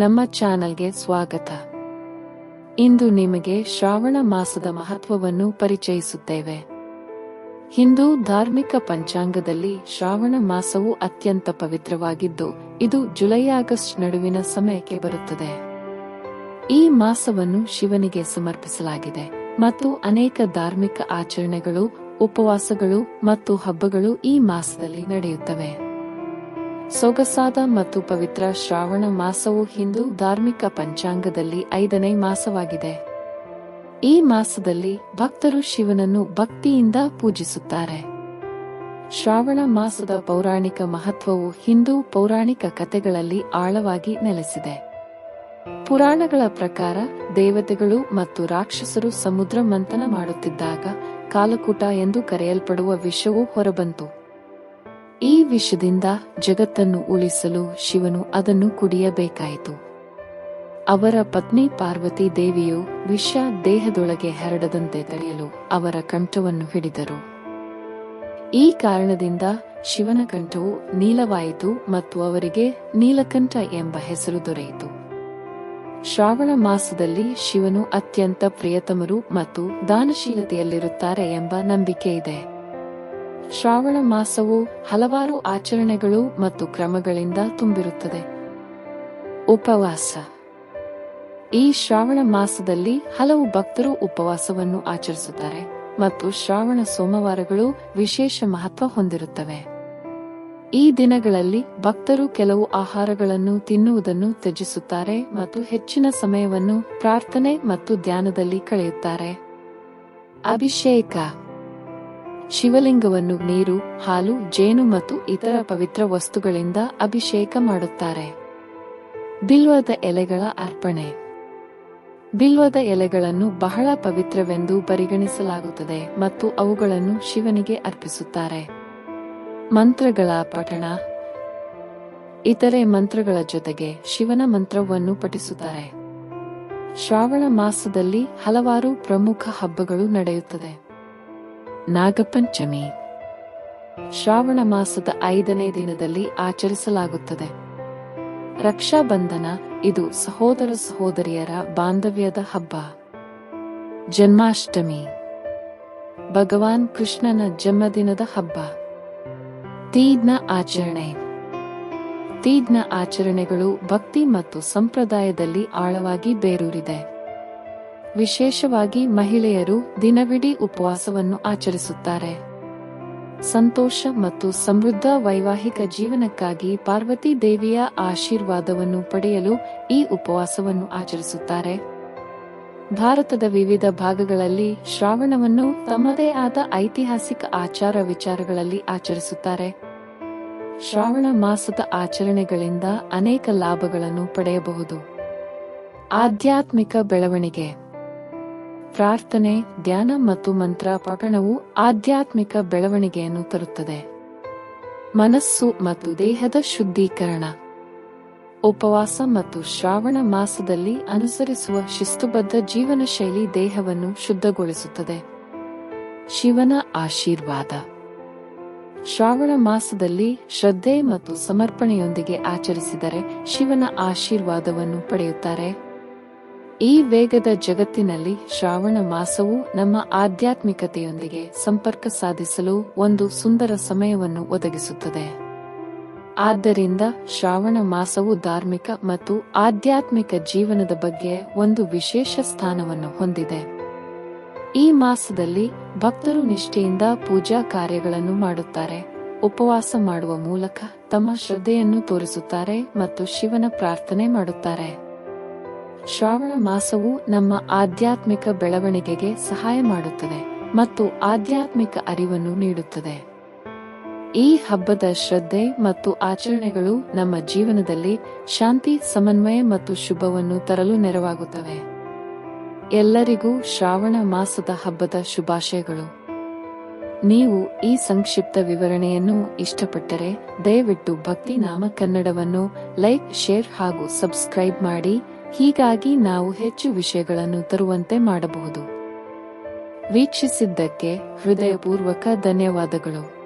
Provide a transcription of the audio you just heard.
ನಮ್ಮ ಚಾನಲ್ಗೆ ಸ್ವಾಗತ. ಇಂದು ನಿಮಗೆ ಶ್ರಾವಣ ಮಾಸದ ಮಹತ್ವವನ್ನು ಪರಿಚಯಿಸುತ್ತೇವೆ. ಹಿಂದೂ ಧಾರ್ಮಿಕ ಪಂಚಾಂಗದಲ್ಲಿ ಶ್ರಾವಣ ಮಾಸವು ಅತ್ಯಂತ ಪವಿತ್ರವಾಗಿದ್ದು, ಇದು ಜುಲೈ ಆಗಸ್ಟ್ ನಡುವಿನ ಸಮಯಕ್ಕೆ ಬರುತ್ತದೆ. ಈ ಮಾಸವನ್ನು ಶಿವನಿಗೆ ಸಮರ್ಪಿಸಲಾಗಿದೆ ಮತ್ತು ಅನೇಕ ಧಾರ್ಮಿಕ ಆಚರಣೆಗಳು, ಉಪವಾಸಗಳು ಮತ್ತು ಹಬ್ಬಗಳು ಈ ಮಾಸದಲ್ಲಿ ನಡೆಯುತ್ತವೆ. ಸೊಗಸಾದ ಮತ್ತು ಪವಿತ್ರ ಶ್ರಾವಣ ಮಾಸವು ಹಿಂದೂ ಧಾರ್ಮಿಕ ಪಂಚಾಂಗದಲ್ಲಿ ಐದನೇ ಮಾಸವಾಗಿದೆ. ಈ ಮಾಸದಲ್ಲಿ ಭಕ್ತರು ಶಿವನನ್ನು ಭಕ್ತಿಯಿಂದ ಪೂಜಿಸುತ್ತಾರೆ. ಶ್ರಾವಣ ಮಾಸದ ಪೌರಾಣಿಕ ಮಹತ್ವವು ಹಿಂದೂ ಪೌರಾಣಿಕ ಕಥೆಗಳಲ್ಲಿ ಆಳವಾಗಿ ನೆಲೆಸಿದೆ. ಪುರಾಣಗಳ ಪ್ರಕಾರ ದೇವತೆಗಳು ಮತ್ತು ರಾಕ್ಷಸರು ಸಮುದ್ರ ಮಂಥನ ಮಾಡುತ್ತಿದ್ದಾಗ ಕಾಲಕೂಟ ಎಂದು ಕರೆಯಲ್ಪಡುವ ವಿಷವು ಹೊರಬಂತು. ಈ ವಿಷದಿಂದ ಜಗತ್ತನ್ನು ಉಳಿಸಲು ಶಿವನು ಅದನ್ನು ಕುಡಿಯಬೇಕಾಯಿತು. ಅವರ ಪತ್ನಿ ಪಾರ್ವತಿ ದೇವಿಯು ವಿಷ ದೇಹದೊಳಗೆ ಹರಡದಂತೆ ತಡೆಯಲು ಅವರ ಕಂಠವನ್ನು ಹಿಡಿದರು. ಈ ಕಾರಣದಿಂದ ಶಿವನ ಕಂಠವು ನೀಲವಾಯಿತು ಮತ್ತು ಅವರಿಗೆ ನೀಲಕಂಠ ಎಂಬ ಹೆಸರು ದೊರೆಯಿತು. ಶ್ರಾವಣ ಮಾಸದಲ್ಲಿ ಶಿವನು ಅತ್ಯಂತ ಪ್ರಿಯತಮರು ಮತ್ತು ದಾನಶೀಲತೆಯಲ್ಲಿರುತ್ತಾರೆ ಎಂಬ ನಂಬಿಕೆ ಇದೆ. ಶ್ರಾವಣ ಮಾಸವು ಹಲವಾರು ಆಚರಣೆಗಳು ಮತ್ತು ಕ್ರಮಗಳಿಂದ ತುಂಬಿರುತ್ತದೆ. ಉಪವಾಸ. ಈ ಶ್ರಾವಣ ಮಾಸದಲ್ಲಿ ಹಲವು ಭಕ್ತರು ಉಪವಾಸವನ್ನು ಆಚರಿಸುತ್ತಾರೆ ಮತ್ತು ಶ್ರಾವಣ ಸೋಮವಾರಗಳು ವಿಶೇಷ ಮಹತ್ವ ಹೊಂದಿರುತ್ತವೆ. ಈ ದಿನಗಳಲ್ಲಿ ಭಕ್ತರು ಕೆಲವು ಆಹಾರಗಳನ್ನು ತಿನ್ನುವುದನ್ನು ತ್ಯಜಿಸುತ್ತಾರೆ ಮತ್ತು ಹೆಚ್ಚಿನ ಸಮಯವನ್ನು ಪ್ರಾರ್ಥನೆ ಮತ್ತು ಧ್ಯಾನದಲ್ಲಿ ಕಳೆಯುತ್ತಾರೆ. ಅಭಿಷೇಕ. ಶಿವಲಿಂಗವನ್ನು ನೀರು, ಹಾಲು, ಜೇನು ಮತ್ತು ಇತರ ಪವಿತ್ರ ವಸ್ತುಗಳಿಂದ ಅಭಿಷೇಕ ಮಾಡುತ್ತಾರೆ. ಬಿಲ್ವದ ಎಲೆಗಳ ಅರ್ಪಣೆ. ಬಿಲ್ವದ ಎಲೆಗಳನ್ನು ಬಹಳ ಪವಿತ್ರವೆಂದು ಪರಿಗಣಿಸಲಾಗುತ್ತದೆ ಮತ್ತು ಅವುಗಳನ್ನು ಶಿವನಿಗೆ ಅರ್ಪಿಸುತ್ತಾರೆ. ಮಂತ್ರಗಳ ಪಠಣ. ಇತರೆ ಮಂತ್ರಗಳ ಜೊತೆಗೆ ಶಿವನ ಮಂತ್ರವನ್ನು ಪಠಿಸುತ್ತಾರೆ. ಶ್ರಾವಣ ಮಾಸದಲ್ಲಿ ಹಲವಾರು ಪ್ರಮುಖ ಹಬ್ಬಗಳು ನಡೆಯುತ್ತದೆ. ನಾಗಪಂಚಮಿ. ಶ್ರಾವಣ ಮಾಸದ ಐದನೇ ದಿನದಲ್ಲಿ ಆಚರಿಸಲಾಗುತ್ತದೆ. ರಕ್ಷಾಬಂಧನ ಇದು ಸಹೋದರ ಸಹೋದರಿಯರ ಬಾಂಧವ್ಯದ ಹಬ್ಬ. ಜನ್ಮಾಷ್ಟಮಿ. ಭಗವಾನ್ ಕೃಷ್ಣನ ಜನ್ಮದಿನದ ಹಬ್ಬ. ತೀಜ್ನ ಆಚರಣೆ. ತೀಜ್ನ ಆಚರಣೆಗಳು ಭಕ್ತಿ ಮತ್ತು ಸಂಪ್ರದಾಯದಲ್ಲಿ ಆಳವಾಗಿ ಬೇರೂರಿದೆ. ವಿಶೇಷವಾಗಿ ಮಹಿಳೆಯರು ದಿನವಿಡೀ ಉಪವಾಸವನ್ನು ಆಚರಿಸುತ್ತಾರೆ. ಸಂತೋಷ ಮತ್ತು ಸಮೃದ್ಧ ವೈವಾಹಿಕ ಜೀವನಕ್ಕಾಗಿ ಪಾರ್ವತಿ ದೇವಿಯ ಆಶೀರ್ವಾದವನ್ನು ಪಡೆಯಲು ಈ ಉಪವಾಸವನ್ನು ಆಚರಿಸುತ್ತಾರೆ. ಭಾರತದ ವಿವಿಧ ಭಾಗಗಳಲ್ಲಿ ಶ್ರಾವಣವನ್ನು ತಮ್ಮದೇ ಆದ ಐತಿಹಾಸಿಕ ಆಚಾರ ವಿಚಾರಗಳಲ್ಲಿ ಆಚರಿಸುತ್ತಾರೆ. ಶ್ರಾವಣ ಮಾಸದ ಆಚರಣೆಗಳಿಂದ ಅನೇಕ ಲಾಭಗಳನ್ನು ಪಡೆಯಬಹುದು. ಆಧ್ಯಾತ್ಮಿಕ ಬೆಳವಣಿಗೆ. ಪ್ರಾರ್ಥನೆ, ಧ್ಯಾನ ಮತ್ತು ಮಂತ್ರ ಪಠಣವು ಆಧ್ಯಾತ್ಮಿಕ ಬೆಳವಣಿಗೆಯನ್ನು ತರುತ್ತದೆ. ಮನಸ್ಸು ಮತ್ತು ದೇಹದ ಶುದ್ಧೀಕರಣ. ಉಪವಾಸ ಮತ್ತು ಶ್ರಾವಣ ಮಾಸದಲ್ಲಿ ಅನುಸರಿಸುವ ಶಿಸ್ತುಬದ್ಧ ಜೀವನ ಶೈಲಿ ದೇಹವನ್ನು ಶುದ್ಧಗೊಳಿಸುತ್ತದೆ. ಶಿವನ ಆಶೀರ್ವಾದ. ಶ್ರಾವಣ ಮಾಸದಲ್ಲಿ ಶ್ರದ್ಧೆ ಮತ್ತು ಸಮರ್ಪಣೆಯೊಂದಿಗೆ ಆಚರಿಸಿದರೆ ಶಿವನ ಆಶೀರ್ವಾದವನ್ನು ಪಡೆಯುತ್ತಾರೆ. ಈ ವೇಗದ ಜಗತ್ತಿನಲ್ಲಿ ಶ್ರಾವಣ ಮಾಸವು ನಮ್ಮ ಆಧ್ಯಾತ್ಮಿಕತೆಯೊಂದಿಗೆ ಸಂಪರ್ಕ ಸಾಧಿಸಲು ಒಂದು ಸುಂದರ ಸಮಯವನ್ನು ಒದಗಿಸುತ್ತದೆ. ಆದ್ದರಿಂದ ಶ್ರಾವಣ ಮಾಸವು ಧಾರ್ಮಿಕ ಮತ್ತು ಆಧ್ಯಾತ್ಮಿಕ ಜೀವನದ ಬಗ್ಗೆ ಒಂದು ವಿಶೇಷ ಸ್ಥಾನವನ್ನು ಹೊಂದಿದೆ. ಈ ಮಾಸದಲ್ಲಿ ಭಕ್ತರು ನಿಷ್ಠೆಯಿಂದ ಪೂಜಾ ಕಾರ್ಯಗಳನ್ನು ಮಾಡುತ್ತಾರೆ. ಉಪವಾಸ ಮಾಡುವ ಮೂಲಕ ತಮ್ಮ ಶ್ರದ್ಧೆಯನ್ನು ತೋರಿಸುತ್ತಾರೆ ಮತ್ತು ಶಿವನ ಪ್ರಾರ್ಥನೆ ಮಾಡುತ್ತಾರೆ. ಶ್ರಾವಣ ಮಾಸವು ನಮ್ಮ ಆಧ್ಯಾತ್ಮಿಕ ಬೆಳವಣಿಗೆಗೆ ಸಹಾಯ ಮಾಡುತ್ತದೆ ಮತ್ತು ಆಧ್ಯಾತ್ಮಿಕ ಅರಿವನ್ನು ನೀಡುತ್ತದೆ. ಈ ಹಬ್ಬದ ಶ್ರದ್ಧೆ ಮತ್ತು ಆಚರಣೆಗಳು ನಮ್ಮ ಜೀವನದಲ್ಲಿ ಶಾಂತಿ, ಸಮನ್ವಯ ಮತ್ತು ಶುಭವನ್ನು ತರಲು ನೆರವಾಗುತ್ತವೆ. ಎಲ್ಲರಿಗೂ ಶ್ರಾವಣ ಮಾಸದ ಹಬ್ಬದ ಶುಭಾಶಯಗಳು. ನೀವು ಈ ಸಂಕ್ಷಿಪ್ತ ವಿವರಣೆಯನ್ನು ಇಷ್ಟಪಟ್ಟರೆ ದಯವಿಟ್ಟು ಭಕ್ತಿ ನಾಮ ಕನ್ನಡವನ್ನು ಲೈಕ್, ಶೇರ್ ಹಾಗೂ ಸಬ್ಸ್ಕ್ರೈಬ್ ಮಾಡಿ. ಹೀಗಾಗಿ ನಾವು ಹೆಚ್ಚು ವಿಷಯಗಳನ್ನು ತರುವಂತೆ ಮಾಡಬಹುದು. ವೀಕ್ಷಿಸಿದ್ದಕ್ಕೆ ಹೃದಯಪೂರ್ವಕ ಧನ್ಯವಾದಗಳು.